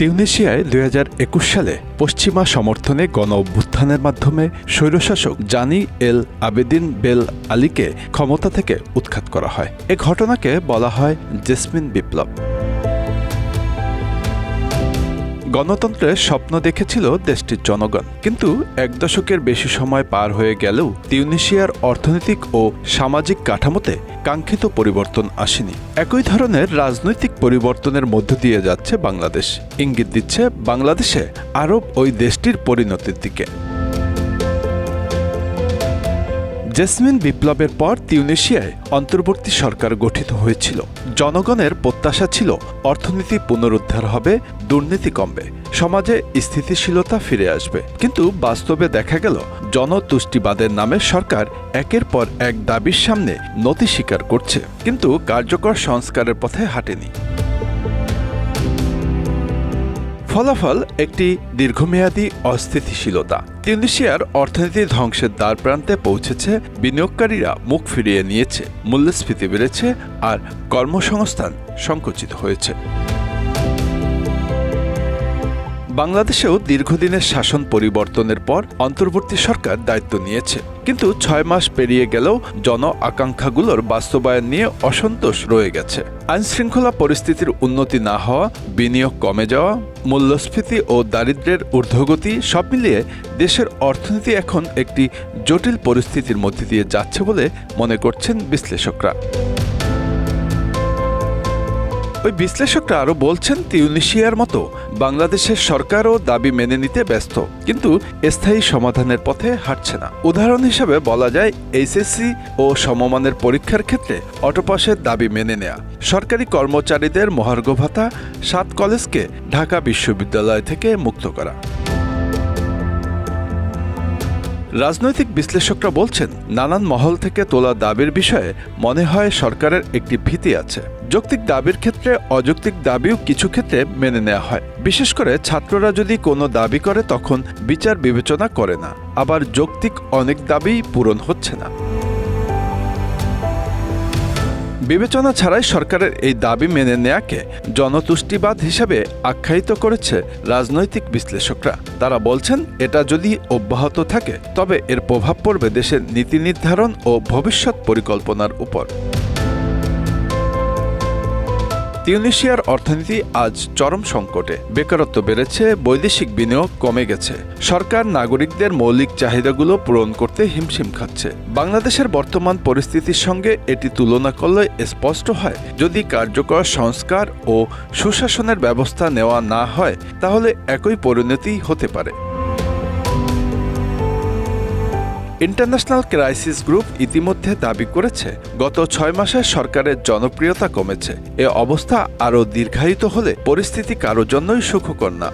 তিউনিশিয়ায় দুই সালে পশ্চিমা সমর্থনে গণ অভ্যুত্থানের মাধ্যমে স্বৈরশাসক জানি এল আবেদিন বেল আলীকে ক্ষমতা থেকে উৎখাত করা হয়। এ ঘটনাকে বলা হয় জেসমিন বিপ্লব। গণতন্ত্রের স্বপ্ন দেখেছিল দেশটির জনগণ। কিন্তু এক দশকের বেশি সময় পার হয়ে গেলেও তিউনিশিয়ার অর্থনৈতিক ও সামাজিক কাঠামোতে কাঙ্ক্ষিত পরিবর্তন আসেনি। একই ধরনের রাজনৈতিক পরিবর্তনের মধ্য দিয়ে যাচ্ছে বাংলাদেশ। ইঙ্গিত দিচ্ছে বাংলাদেশে আরব ওই দেশটির পরিণতির দিকে। জেসমিন বিপ্লবের পর তিউনেশিয়ায় অন্তর্বর্তী সরকার গঠিত হয়েছিল। জনগণের প্রত্যাশা ছিল, অর্থনীতি পুনরুদ্ধার হবে, দুর্নীতি কমবে, সমাজে স্থিতিশীলতা ফিরে আসবে। কিন্তু বাস্তবে দেখা গেল, জনতুষ্টিবাদের নামে সরকার একের পর এক দাবির সামনে নতি স্বীকার করছে। কিন্তু কার্যকর সংস্কারের পথে হাঁটেনি। ফলাফল একটি দীর্ঘমেয়াদী অস্থিতিশীলতা। তিউনিশিয়ার অর্থনীতি ধ্বংসের দ্বার প্রান্তে পৌঁছেছে, বিনিয়োগকারীরা মুখ ফিরিয়ে নিয়েছে, মূল্যস্ফীতি বেড়েছে আর কর্মসংস্থান সংকুচিত হয়েছে। বাংলাদেশেও দীর্ঘদিনের শাসন পরিবর্তনের পর অন্তর্বর্তী সরকার দায়িত্ব নিয়েছে। কিন্তু ছয় মাস পেরিয়ে গেলেও জন আকাঙ্ক্ষাগুলোর বাস্তবায়ন নিয়ে অসন্তোষ রয়ে গেছে। আইনশৃঙ্খলা পরিস্থিতির উন্নতি না হওয়া, বিনিয়োগ কমে যাওয়া, মূল্যস্ফীতি ও দারিদ্র্যের ঊর্ধ্বগতি সব মিলিয়ে দেশের অর্থনীতি এখন একটি জটিল পরিস্থিতির মধ্যে দিয়ে যাচ্ছে বলে মনে করছেন বিশ্লেষকরা। ওই বিশ্লেষকরা আরও বলছেন তিউনিশিয়ার মতো বাংলাদেশের সরকারও দাবি মেনে নিতে ব্যস্ত, কিন্তু স্থায়ী সমাধানের পথে হাঁটছে না। উদাহরণ হিসেবে বলা যায়, এইচএসসি ও সমমানের পরীক্ষার ক্ষেত্রে অটোপাসের দাবি মেনে নেয়া। সরকারি কর্মচারীদের মহার্ঘ ভাতা, সাত কলেজকে ঢাকা বিশ্ববিদ্যালয় থেকে মুক্ত করা। রাজনৈতিক বিশ্লেষকরা বলছেন, নানান মহল থেকে তোলা দাবির বিষয়ে মনে হয় সরকারের একটি ভীতি আছে। যৌক্তিক দাবির ক্ষেত্রে অযৌক্তিক দাবিও কিছু ক্ষেত্রে মেনে নেওয়া হয়। বিশেষ করে ছাত্ররা যদি কোনো দাবি করে, তখন বিচার বিবেচনা করে না। আবার যৌক্তিক অনেক দাবি পূরণ হচ্ছে না। বিবেচনা ছাড়াই সরকারের এই দাবি মেনে নেয়াকে জনতুষ্টিবাদ হিসেবে আখ্যায়িত করেছে রাজনৈতিক বিশ্লেষকরা। তারা বলছেন, এটা যদি অব্যাহত থাকে, তবে এর প্রভাব পড়বে দেশের নীতি নির্ধারণ ও ভবিষ্যৎ পরিকল্পনার উপর। তিউনিশিয়ার অর্থনীতি আজ চরম সংকটে। বেকারত্ব বেড়েছে, বৈদেশিক বিনিয়োগ কমে গেছে। সরকার নাগরিকদের মৌলিক চাহিদাগুলো পূরণ করতে হিমশিম খাচ্ছে। বাংলাদেশের বর্তমান পরিস্থিতির সঙ্গে এটি তুলনা করলে স্পষ্ট হয়, যদি কার্যকর সংস্কার ও সুশাসনের ব্যবস্থা নেওয়া না হয়, তাহলে একই পরিণতি হতে পারে। ইন্টারন্যাশনাল ক্রাইসিস গ্রুপ ইতিমধ্যে দাবি করেছে, গত ছয় মাসে সরকারের জনপ্রিয়তা কমেছে। এ অবস্থা আরও দীর্ঘায়িত হলে পরিস্থিতি কারোর জন্যই সুখকর না।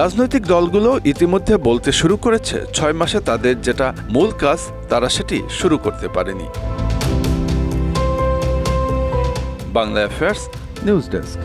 রাজনৈতিক দলগুলো ইতিমধ্যে বলতে শুরু করেছে, ছয় মাসে তাদের যেটা মূল কাজ, তারা সেটি শুরু করতে পারেনি। Bangla affairs, news desk.